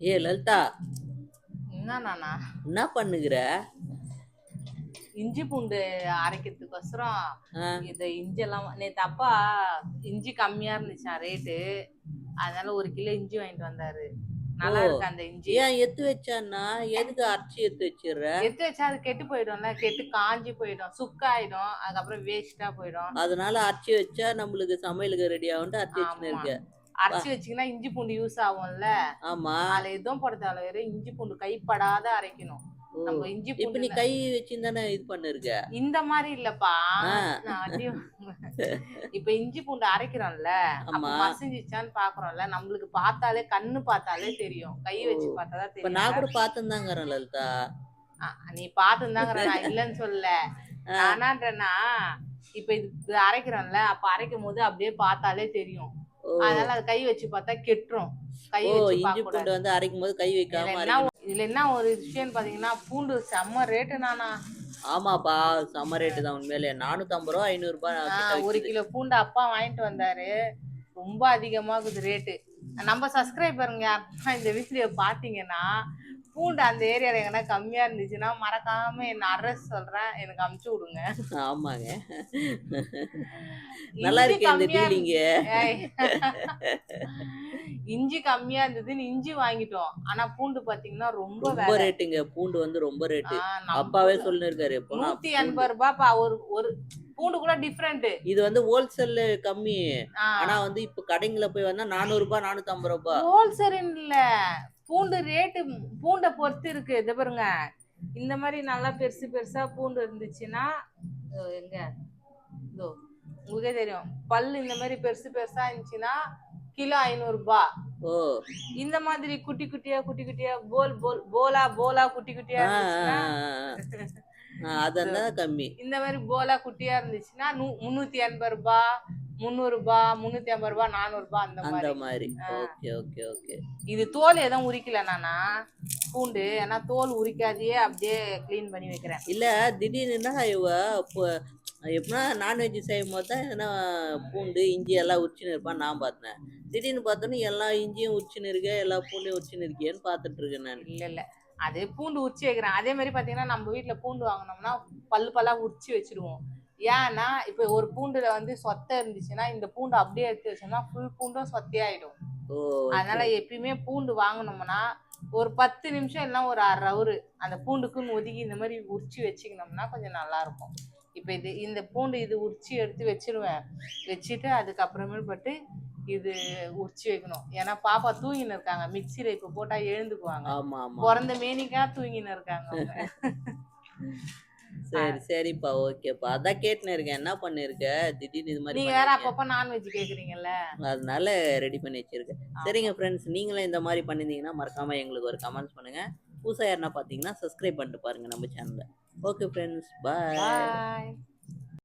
ஏ லலிதா. என்ன நானா? என்ன பண்ணுகிற? இஞ்சி பூண்டு அரைக்கிறதுக்கோசரம் இந்த இஞ்சி எல்லாம் நேத்து அப்பா இஞ்சி கம்மியா இருந்துச்சான் ரேட்டு அதனால ஒரு கிலோ இஞ்சி வாங்கிட்டு வந்தாரு. நல்லா. இருக்கு அந்த இஞ்சி? ஏன் எத்து வச்சான்னா எதுக்கு அரைச்சி எத்து வச்சிடுற? எடுத்து வச்சா அது கெட்டு போயிடும்ல. கெட்டு காஞ்சி போயிடும். சுக்காயிடும். அதுக்கப்புறம் வேஸ்டா போயிடும். அதனால அரைச்சி வச்சா நம்மளுக்கு சமையலுக்கு ரெடி ஆகும்ட்டு அரைச்சி வச்சுன்னு. இருக்க. அரைச்சி வச்சீங்கன்னா இஞ்சி பூண்டு யூஸ் ஆகும்ல? ஆமா. அதுல எதுவும் போட தேவை வெறும் இஞ்சி பூண்டு கைப்படாத அரைக்கணும். நம்ம இஞ்சி இப்ப நீ கை வச்சுதானே இது பண்ணிருக்க? இந்த மாதிரி இல்லப்பா. இப்ப இஞ்சி பூண்டு அரைக்கிறோம்ல. மசிஞ்சிச்சான்னு பாக்குறோம்ல நம்மளுக்கு பார்த்தாலே கண்ணு பார்த்தாலே தெரியும். கை வச்சு பார்த்தாதான் இப்ப நான் தெரியும் கூட பார்த்துதாங்கிறேன் லலிதா. நீ பாத்துந்தாங்கிற நான் இல்லைன்னு சொல்லல. ஆ. நானான்றேன்னா இப்ப இது அரைக்கிறோம்ல அப்ப அரைக்கும் போது அப்படியே பார்த்தாலே தெரியும். அதனால அது கை வச்சு பார்த்தா கெட்டுரும். கை வச்சு இஞ்சி பூண்டு வந்து அரைக்கும் போது கை வைக்காம இதுல என்ன ஒரு விஷயம் பாத்தீங்கன்னா பூண்டு செம்ம ரேட்டு நானா? ஆமாப்பா செம்ம ரேட்டு தான் உண்மையிலே. நானூத்தம்பது ரூபா ஐநூறு ரூபாய் ஒரு. கிலோ பூண்டு அப்பா வாங்கிட்டு வந்தாரு. ரொம்ப அதிகமாகுது ரேட்டு நம்ம சப்ஸ்கிரைபருங்க யாருன்னா இந்த வீடியோ பாத்தீங்கன்னா பூண்டு அந்த ஏரியால எங்கன்னா கம்மியா இருந்துச்சுன்னா மறக்காம என்ன அட்ரஸ் சொல்றேன். எனக்கு அமுச்சு விடுங்க. ஆமாங்க. நல்லா இஞ்சி இருக்கு இந்த டீலிங்க. இஞ்சி கம்மியா இருந்ததுன்னு இஞ்சி வாங்கிட்டோம். ஆனா பூண்டு பாத்தீங்கன்னா ரொம்ப ரொம்ப. ரேட்டுங்க பூண்டு வந்து ரொம்ப ரேட்டு அப்பாவே சொல்லிருக்காரு நூத்தி எண்பது ரூபாய்ப்பா ஒரு ஒரு பூண்டு கூட டிஃப்ரெண்ட் இது வந்து ஹோல்சேல் கம்மி. ஆனா வந்து இப்ப கடைங்கள போய் வந்தா நானூறு ரூபாய் நானூத்தி ஐம்பது ரூபாய் ஹோல்சேல் இல்ல பூண்டு ரேட்டு பூண்டை பொறுத்து இருக்கு. இது பாருங்க. இந்த மாதிரி நல்லா பெருசு பெருசா பூண்டு இருந்துச்சுன்னா எங்க? இதோ உங்களுக்கே தெரியும். பல்லு இந்த மாதிரி பெருசு பெருசா இருந்துச்சுன்னா கிலோ ஐநூறு ரூபாய் ஓ. இந்த மாதிரி குட்டி குட்டியா குட்டி குட்டியா போல் போல் போலா போலா குட்டி குட்டியா அதான் கம்மி. இந்த மாதிரி போலா குட்டியா இருந்துச்சுன்னா முன்னூத்தி எண்பது ரூபாய் முந்நூறு ரூபாய் முன்னூத்தி ஐம்பது ரூபாய் நானூறு ரூபாய் அந்த அந்த மாதிரி. Okay okay okay. இது தோல் எதுவும் உரிக்கல நானா? பூண்டு. ஏன்னா தோல் உரிக்காதையே அப்படியே க்ளீன் பண்ணி வைக்கிறேன். இல்ல திடீர்னுனா இவ இப்போ எப்படின்னா நான்வெஜ் செய்யும் போது தான் எதனா பூண்டு இஞ்சி எல்லாம் உரிச்சுன்னு இருப்பான்னு நான் பார்த்தேன் திடீர்னு பார்த்தோன்னே எல்லா இஞ்சியும் உரிச்சுன்னு இருக்கே எல்லா பூண்டையும் உரிச்சுன்னு இருக்கேன்னு பார்த்துட்டு இருக்கேன் நான். இல்ல இல்ல. அது பூண்டு உரிச்சு வைக்கிறேன். அதே மாதிரி பாத்தீங்கன்னா நம்ம வீட்ல பூண்டு வாங்கினோம்னா பல்லு பல்லா உரிச்சு வச்சிருவோம். ஏன்னா இப்ப ஒரு பூண்டுல வந்து சொத்தை இருந்துச்சுன்னா இந்த பூண்டு அப்படியே எடுத்து வச்சோம்னா ஃபுல் பூண்டும் சொத்தையாயிடும். அதனால எப்பயுமே பூண்டு வாங்கினோம்னா ஒரு பத்து நிமிஷம் இல்லைன்னா ஒரு அரை ஹவரு அந்த பூண்டுக்குன்னு ஒதுக்கி இந்த மாதிரி உரிச்சு வச்சுக்கினோம்னா கொஞ்சம் நல்லா இருக்கும். இப்போ இது இந்த பூண்டு இது உரிச்சு எடுத்து வச்சிருவேன். வச்சுட்டு அதுக்கப்புறமேல் பட்டு இது உரிச்சு வைக்கணும். ஏன்னா பாப்பா தூங்கின்னு இருக்காங்க. மிக்சியில இப்போ போட்டா எழுந்துக்குவாங்க. பிறந்த மேனிக்கா தூங்கின்னு இருக்காங்க. சரி சரிப்பா ஓகேப்பா. அதான் கேட்டுன்னு இருக்கேன். என்ன பண்ணிருக்க? திடீர்னு இது மாதிரி நீங்க வேற. அப்பப்ப நான்வெஜ் கேக்குறீங்கல்ல? அதனால ரெடி பண்ணி வச்சிருக்கேன். சரிங்க ஃப்ரெண்ட்ஸ் நீங்களும் இந்த மாதிரி பண்ணியிருந்தீங்கன்னா மறக்காம எங்களுக்கு ஒரு கமெண்ட்ஸ் பண்ணுங்க. புதுசாக யாருன்னா பார்த்தீங்கன்னா சப்ஸ்கிரைப் பண்ணிட்டு பாருங்க நம்ம சேனலை ஓகே ஃப்ரெண்ட்ஸ் பாய்